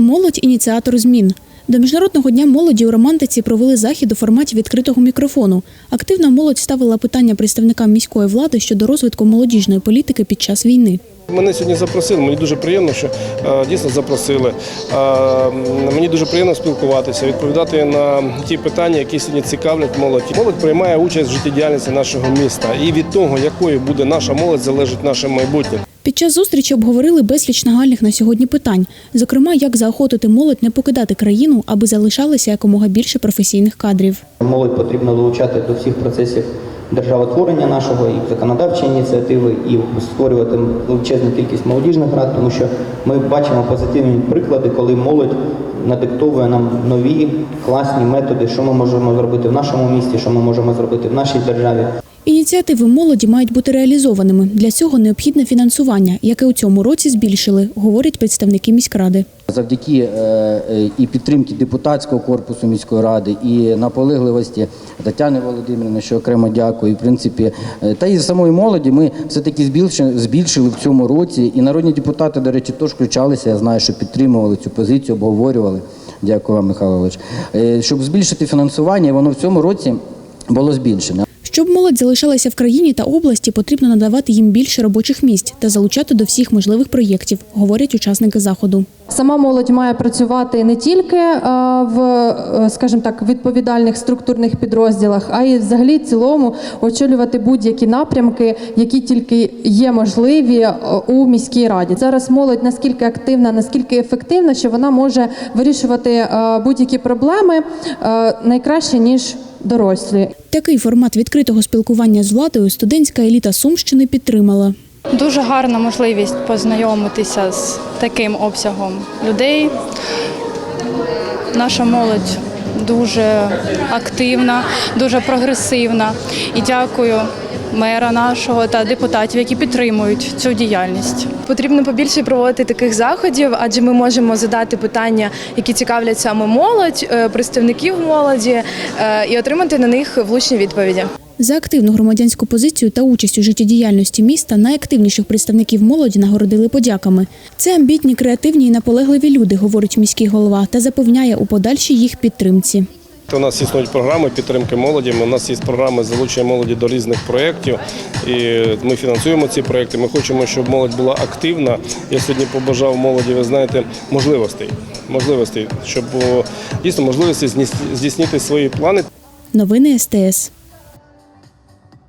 Молодь ініціатор змін. До міжнародного дня молоді у романтиці провели захід у форматі відкритого мікрофону. Активна молодь ставила питання представникам міської влади щодо розвитку молодіжної політики під час війни. Мене сьогодні запросили. Мені дуже приємно, що е, дійсно запросили. Е, Мені дуже приємно спілкуватися, відповідати на ті питання, які сьогодні цікавлять молодь. Молодь приймає участь в життєдіяльності нашого міста, і від того, якою буде наша молодь, залежить наше майбутнє. Під час зустрічі обговорили безліч нагальних на сьогодні питань, зокрема, як заохотити молодь не покидати країну, аби залишалося якомога більше професійних кадрів. Молодь потрібно долучати до всіх процесів державотворення нашого і законодавчі ініціативи, і створювати величезну кількість молодіжних рад, тому що ми бачимо позитивні приклади, коли молодь надиктовує нам нові класні методи, що ми можемо зробити в нашому місті, що ми можемо зробити в нашій державі. Ініціативи молоді мають бути реалізованими. Для цього необхідне фінансування, яке у цьому році збільшили, говорять представники міськради. Завдяки е, е, і підтримки депутатського корпусу міської ради, і наполегливості Тетяни Володимирівни, що окремо дякую. І, в принципі, е, та і самої молоді ми все таки збільшили, в цьому році. І народні депутати, до речі, теж включалися. Я знаю, що підтримували цю позицію, обговорювали. Дякую вам, Михайло. Е, Щоб збільшити фінансування, воно в цьому році було збільшене. Щоб молодь залишалася в країні та області, потрібно надавати їм більше робочих місць та залучати до всіх можливих проєктів, говорять учасники заходу. Сама молодь має працювати не тільки е, в, е, скажімо так, відповідальних структурних підрозділах, а й взагалі цілому очолювати будь-які напрямки, які тільки є можливі е, у міській раді. Зараз молодь наскільки активна, наскільки ефективна, що вона може вирішувати будь-які проблеми найкраще ніж дорослі. Такий формат відкритого спілкування з владою студентська еліта Сумщини підтримала. Дуже гарна можливість познайомитися з таким обсягом людей. Наша молодь дуже активна, дуже прогресивна. І дякую мера нашого та депутатів, які підтримують цю діяльність. Потрібно побільше проводити таких заходів, адже ми можемо задати питання, які цікавлять саме молодь, е, представників молоді, е, і отримати на них влучні відповіді. За активну громадянську позицію та участь у життєдіяльності міста найактивніших представників молоді нагородили подяками. Це амбітні, креативні і наполегливі люди, говорить міський голова, та запевняє у подальшій їх підтримці. У нас існують програми підтримки молоді. У нас є програми залучення молоді до різних проєктів. І ми фінансуємо ці проєкти. Ми хочемо, щоб молодь була активна. Я сьогодні побажав молоді, ви знаєте, можливостей, можливостей, щоб дійсно можливості здійснити свої плани. Новини СТС.